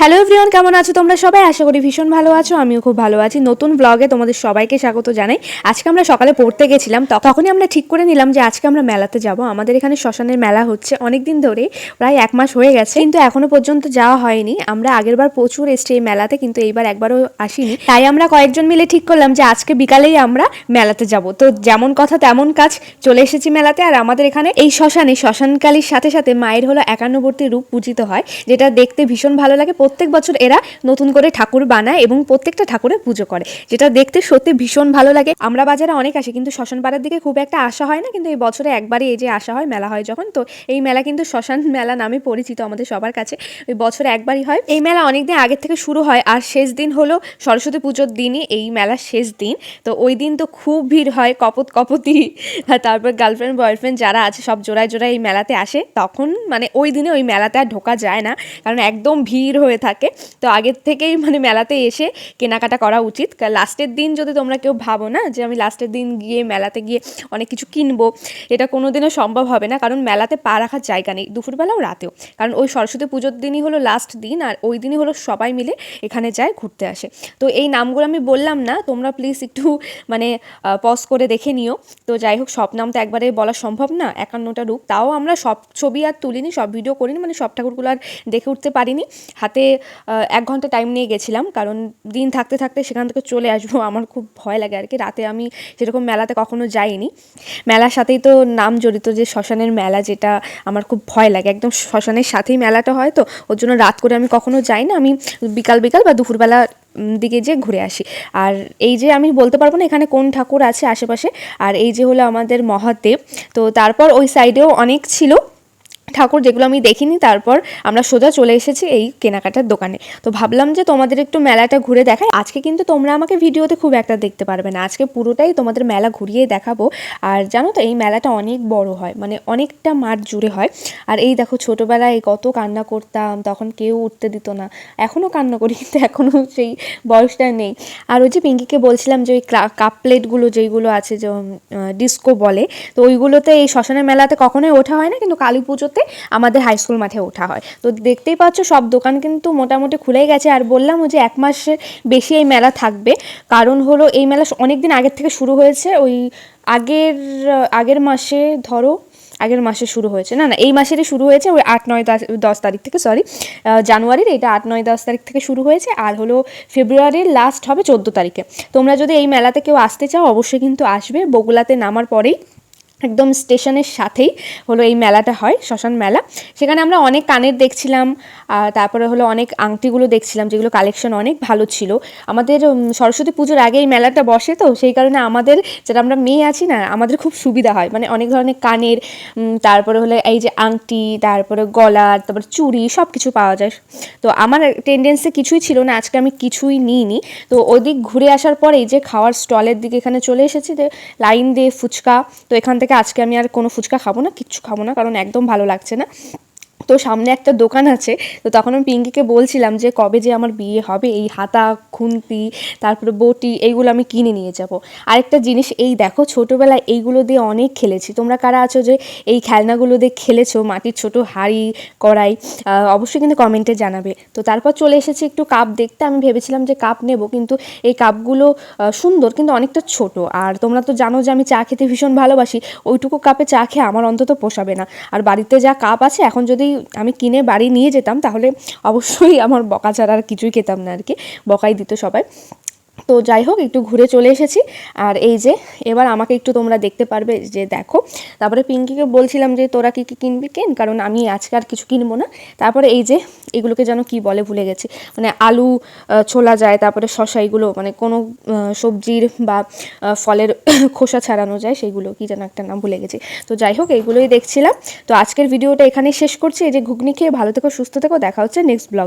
Hello everyone কেমন আছো তোমরা সবাই? আশা করি ভীষণ ভালো আছো, আমিও খুব ভালো আছি। নতুন ব্লগে তোমাদের সবাইকে স্বাগত জানাই। আজকে আমরা সকালে পড়তে গেছিলাম তখনই আমরা ঠিক করে নিলাম যে আজকে আমরা মেলাতে যাব। আমাদের এখানে শ্মশানের মেলা হচ্ছে অনেক দিন ধরে, প্রায় এক মাস হয়ে গেছে। কিন্তু এখনও পর্যন্ত যাওয়া হয়নি। আমরা আগেরবার প্রচুর এসছি এই মেলাতে, কিন্তু এইবার একবারও আসিনি। তাই আমরা কয়েকজন মিলে ঠিক করলাম যে আজকে বিকালেই আমরা মেলাতে যাব। তো যেমন কথা তেমন কাজ, চলে এসেছি মেলাতে। আর আমাদের এখানে এই শ্মশানে, শ্মশানকালীর সাথে সাথে মায়ের হলো একান্নবর্তী রূপ পূজিত হয়, যেটা দেখতে ভীষণ ভালো লাগে। প্রত্যেক বছর এরা নতুন করে ঠাকুর বানায় এবং প্রত্যেকটা ঠাকুরের পুজো করে, যেটা দেখতে সত্যি ভীষণ ভালো লাগে। আমরা বাজারে অনেক আসি, কিন্তু শ্মশান পাড়ার দিকে খুব একটা আসা হয় না, কিন্তু এই বছরে একবারই এই যে আসা হয়, মেলা হয় যখন, তো এই মেলা কিন্তু শ্মশান মেলা নামে পরিচিত আমাদের সবার কাছে। ওই বছরে একবারই হয়। এই মেলা অনেক দিন আগের থেকে শুরু হয়, আর শেষ দিন হলো সরস্বতী পুজোর দিনই এই মেলার শেষ দিন। তো ওই দিন তো খুব ভিড় হয়, কপত কপতি তারপর গার্লফ্রেন্ড বয়ফ্রেন্ড যারা আছে, সব জোড়ায় জোড়ায় এই মেলাতে আসে। তখন মানে ওই দিনে ওই মেলাতে আর ঢোকা যায় না, কারণ একদম ভিড় হয়ে থাকে। তো আগের থেকেই মানে মেলাতে এসে কেনাকাটা করা উচিত। লাস্টের দিন যদি তোমরা কেউ ভাবো না যে আমি লাস্টের দিন গিয়ে মেলাতে গিয়ে অনেক কিছু কিনবো, এটা কোনো দিনও সম্ভব হবে না। কারণ মেলাতে পা রাখার জায়গা নেই দুপুরবেলাও রাতেও। কারণ ওই সরস্বতী পুজোর দিনই হলো লাস্ট দিন আর ওই দিনই হলো সবাই মিলে এখানে যায় ঘুরতে আসে। তো এই নামগুলো আমি বললাম না, তোমরা প্লিজ একটু মানে পজ করে দেখে নিও। তো যাই হোক, সব নাম তো একবারে বলা সম্ভব না, একান্নটা রূপ। তাও আমরা সব ছবি আর তুলিনি, সব ভিডিও করিনি মানে সব ঠাকুরগুলো আর দেখে উঠতে পারিনি। হাতে এক ঘণ্টা টাইম নিয়ে গেছিলাম, কারণ দিন থাকতে থাকতে সেখান থেকে চলে আসব, আমার খুব ভয় লাগে আর কি রাতে আমি সেরকম মেলাতে কখনো যাইনি। মেলার সাথেই তো নাম জড়িত যে শ্মশানের মেলা, যেটা আমার খুব ভয় লাগে। একদম শ্মশানের সাথেই মেলাটা হয় তো, ওর জন্য রাত করে আমি কখনো যাই না। আমি বিকাল বিকাল বা দুপুরবেলা দিকে যে ঘুরে আসি। আর এই যে আমি বলতে পারব না এখানে কোন ঠাকুর আছে আশেপাশে, আর এই যে হলো আমাদের মহাদেব, তো তারপর ওই সাইডেও অনেক ছিল। ঠাকুর যেগুলো আমি দেখিনি, তারপর আমরা সোজা চলে এসেছি এই কেনাকাটার দোকানে। তো ভাবলাম যে তোমাদের একটু মেলাটা ঘুরে দেখাই। আজকে কিন্তু তোমরা আমাকে ভিডিওতে খুব একটা দেখতে পারবে না। আজকে পুরোটাই তোমাদের মেলা ঘুরিয়ে দেখাবো। আর জানো তো, এই মেলাটা অনেক বড় হয় মানে অনেকটা মাঠ জুড়ে হয়। আর এই দেখো, ছোটোবেলায় কত কান্না করতাম, তখন কেউ উঠতে দিত না। এখনও কান্না করি, কিন্তু এখনও সেই বয়সটা নেই। আর ওই যে পিঙ্কিকে বলছিলাম যে ওই কাপ প্লেটগুলো যেইগুলো আছে, যে ডিস্কো বলে, তো ওইগুলোতে এই শ্মশানের মেলাতে কখনোই ওঠা হয় না, কিন্তু কালী পুজোতে আমাদের হাই স্কুল মাঠে ওঠা হয়। তো দেখতেই পাচ্ছ সব দোকান কিন্তু মোটামুটি খুলেই গেছে। আর বললাম যে এক মাসের বেশি এই মেলা থাকবে। কারণ হলো এই মেলা অনেক দিন আগের থেকে শুরু হয়েছে। ওই আগের আগের মাসে ধরো, আগের মাসে শুরু হয়েছে। না না, এই মাসেরই শুরু হয়েছে। ওই আট, নয়, দশ তারিখ থেকে সরি জানুয়ারির এটা আট, নয়, দশ তারিখ থেকে শুরু হয়েছে। আর হলো ফেব্রুয়ারির লাস্ট হবে চোদ্দ তারিখে। তোমরা যদি এই মেলাতে কেউ আসতে চাও, অবশ্যই কিন্তু আসবে। বগুলাতে নামার পরেই একদম স্টেশনের সাথেই হলো এই মেলাটা হয়, শ্মশান মেলা। সেখানে আমরা অনেক কানের দেখছিলাম তারপরে হলো অনেক আংটিগুলো দেখছিলাম, যেগুলো কালেকশন অনেক ভালো ছিল। আমাদের সরস্বতী পুজোর আগে এই মেলাটা বসে তো, সেই কারণে আমাদের, যারা আমরা মেয়ে আছি না, আমাদের খুব সুবিধা হয়। মানে অনেক ধরনের কানের তারপরে হলো এই যে আংটি, তারপরে গলার তারপরে চুড়ি সব কিছু পাওয়া যায়। তো আমার টেন্ডেন্সি কিছুই ছিল না, আজকে আমি কিছুই নিইনি। তো ওদিক ঘুরে আসার পরেই যে খাওয়ার স্টলের দিকে এখানে চলে এসেছি, যে লাইন দিয়ে ফুচকা, তো এখান থেকে আজকে আমি আর কোনো ফুচকা খাব না, কিচ্ছু খাব না, কারণ একদম ভালো লাগছে না। তো সামনে একটা দোকান আছে, তো তখন আমি পিঙ্কিকে বলছিলাম যে কবে যে আমার বিয়ে হবে, এই হাতা খুন্তি, তারপরে বটি এইগুলো আমি কিনে নিয়ে যাব। আরেকটা জিনিস, এই দেখো ছোটোবেলায় এইগুলো দিয়ে অনেক খেলেছি। তোমরা কারা আছো যে এই খেলনাগুলো দিয়ে খেলেছো, মাটির ছোট হাঁড়ি, কড়াই অবশ্যই কিন্তু কমেন্টে জানাবে। তো তারপর চলে এসেছি একটু কাপ দেখতে। আমি ভেবেছিলাম যে কাপ নেব, কিন্তু এই কাপগুলো সুন্দর কিন্তু অনেকটা ছোট। আর তোমরা তো জানো যে আমি চা খেতে ভীষণ ভালোবাসি, ওইটুকু কাপে চা খেয়ে আমার অন্তত পোষাবে না। আর বাড়িতে যা কাপ আছে, এখন যদি আমি কিনে বাড়ি নিয়ে যেতাম, তাহলে অবশ্যই আমার বকা ছাড়া আর কিছুই খেতাম না আর কি। বকাই দিত সবাই। তো যাই হোক, একটু ঘুরে চলে এসেছি। আর এই যে, এবার আমাকে একটু তোমরা দেখতে পারবে যে দেখো, তারপরে পিঙ্কিকে বলছিলাম যে তোরা কি কী কিনবি কেন? কারণ আমি আজকে আর কিছু কিনবো না। তারপরে এই যে, এগুলোকে যেন কি বলে ভুলে গেছি। মানে আলু ছোলা যায়, তারপরে শশা এগুলো মানে কোনো সবজির বা ফলের খোসা ছাড়ানো যায় সেইগুলো কি যেন একটা নাম ভুলে গেছি। তো যাই হোক এইগুলোই দেখছিলাম। তো আজকের ভিডিওটা এখানেই শেষ করছি। এই যে, ঘুগনি খেয়ে ভালো থেকো, সুস্থ থেকো। দেখা হচ্ছে নেক্সট ব্লগ